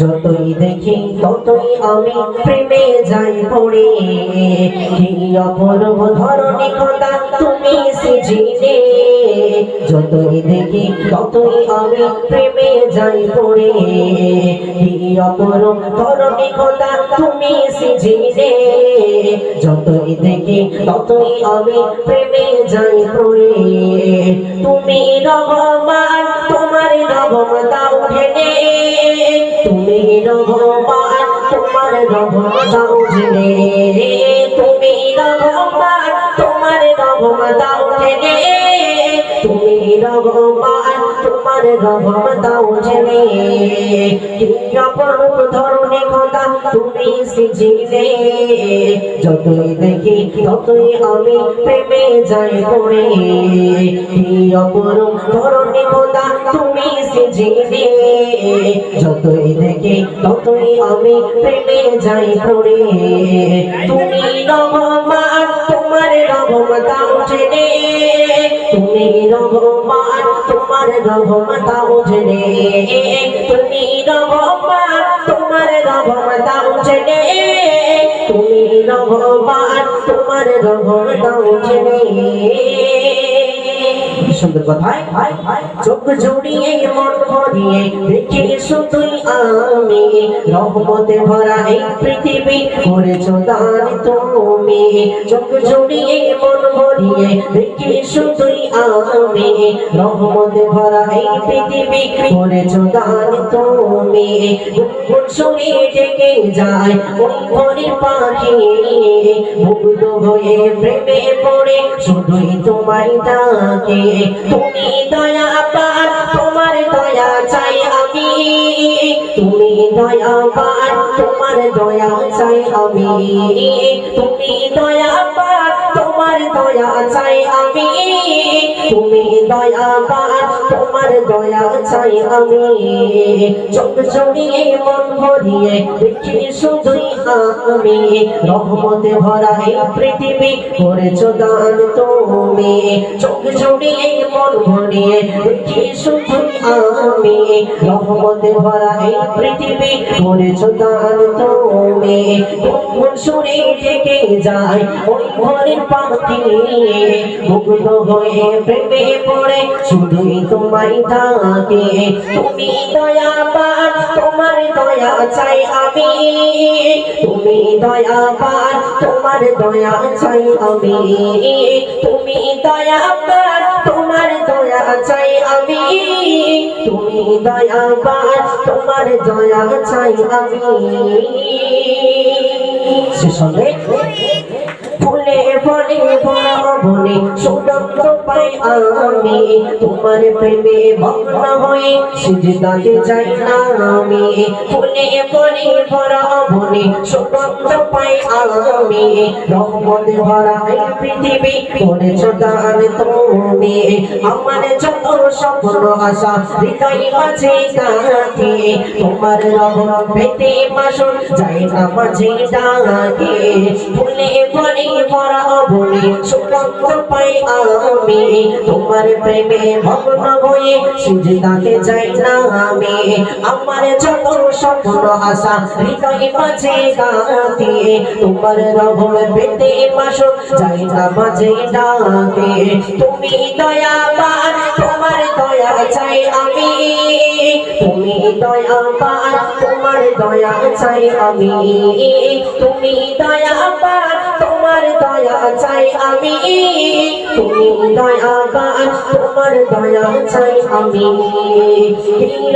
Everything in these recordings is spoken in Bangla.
যতই দেখি, ততই আমি প্রেমে যাই পড়ে। কি অপরূপ ধরনী কথা তুমি সিজিনে যতই দেখি, ততই আমি প্রেমে যাই পড়ে। কি অপরূপ ধরনী কথা তুমি সিজিনে যতই দেখি, ততই আমি প্রেমে যাই পড়ে। তুমি রহমান তোমার রহমতা উঠেনে তুমি রহমান তোমার রহমতা উঠেনে তুমি রহমান তোমার রহমতা উঠেনে তুমি রহমান তোমার কি অপরূপ ধরনে কথা তুমি সিজিলে যতই দেখি, ততই আমি প্রেমে যাই পড়ে অপরূপ ধরনে কথা তুমি সিজিলে যতই দেখি, ততই আমি প্রেমে যাই পড়ে তুমি তোমার রহমতা উঠেনে তুমি রহমান তোমার রহমতা উঠেনে তুমি রহমান তোমার রহমতা উঠেনে তুমি রহমান তোমার রহমতা উঠেনে সুন্দর কথায় চোখ জড়িয়ে, মন ভরিয়ে, দেখে শুধুই আমি। রহমতে ভরা এই পৃথিবী করেছ দান তুমি। চোখ জড়িয়ে, মন ভরিয়ে, দেখে শুধুই আমি। রহমতে ভরা এই পৃথিবী করেছ দান তুমি। গুনগুন শুনে ডেকে যায় ওই মনের পাখি মুগ্ধ হয়ে প্রেমে পড়ে, শুধুই তোমায় ডাকে। তুমি দয়া পার তোমার দয়া চাই আমি। তুমি দয়া পার তোমার দয়া চাই আমি। তুমি দয়া পার তোমার দয়া চাই আমি। তুমি দয়া পান তোমার দয়া চাই আমি। চোখ জড়িয়ে মন ভরিয়ে দেখি শুধুই আমি। রহমতে ভরা এই পৃথিবী করেছ দান তুমি। চোখ জড়িয়ে মন ভরিয়ে দেখি শুধুই আমি। রহমতে ভরা এই পৃথিবী করেছ দান তুমি। মন সুরে ডেকে যায়, ওই ঘরের পাখি। মুগ্ধ হয়ে প্রেমে পড়ে, শুধুই তোমায় ডাকে। তুমি দয়া পান তোমার দয়া চাই আমি। তুমি দয়া পান তোমার দয়া চাই আমি। তুমি দয়া পান তোমার দয়া চাই আমি। তুমি দয়া পান তোমার দয়া চাই আমি। সে সঙ্গে ভরা বনে সুগন্ধ পাই আমি তোমার প্রেমে মগ্ন হয়ে সিজদাতে যাই না আমি। ফুলে ফলে ভরা বনে সুগন্ধ পাই আমি রহমত ভরা এই পৃথিবী করেছ দান তুমি। আমার যত স্বপ্ন, আশা, হৃদয় মাঝে গাঁথে তোমার রহমত পেতে বাসন যাই না মাঝে ডাকে ফুলে ফলে ভরা বলে সুগন্ধ পাই আমি। তোমার প্রেমে মগ্ন হয়ে সুজদাতে যাই না আমি। আমার যত স্বপ্ন, আশা, হৃদয় মাঝে গাঁথে তোমার রহম পেতে বাসো যাই না মাঝে ডাকে। তুমি দয়াবান, তোমার দয়া চাই আমি। তুমি দয়াবান, তোমার দয়া চাই আমি। তুমি দয়াবান তোমার দয়া চাই আমি। তুমি দয়াবান তোমার দয়া চাই আমি।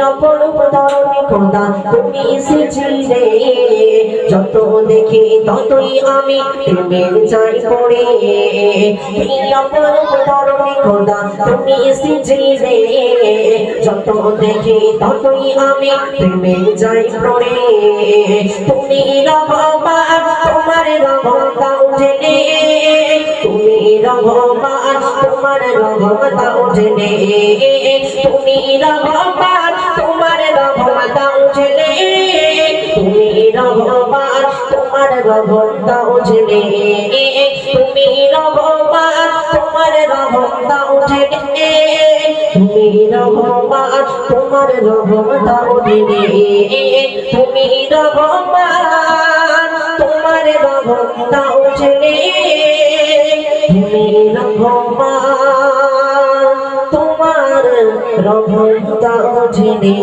অপরূপ ধরণী খোদা, তুমি এসেছিলে যত দেখি ততই আমি প্রেমের চাই পড়ে। অপরূপ ধরণী খোদা, তুমি এসেছিলে যত দেখি ততই আমি প্রেমের যাই পড়ে। তুমি রহমান তোমার রহমতা উঠেনে, তুমি রহমান তোমার রহমতা উঠেনে, তুমি রহমান তোমার রহমতা উঠেনে, তুমি রহমান তোমার রহমতা উঠেনে, তুমি রহমান তোমার রহমতা উঠেনে, তুমি রহমান তোমার রহম দাও তুমি রহমান তুমি রহমান তোমার দাও জেনে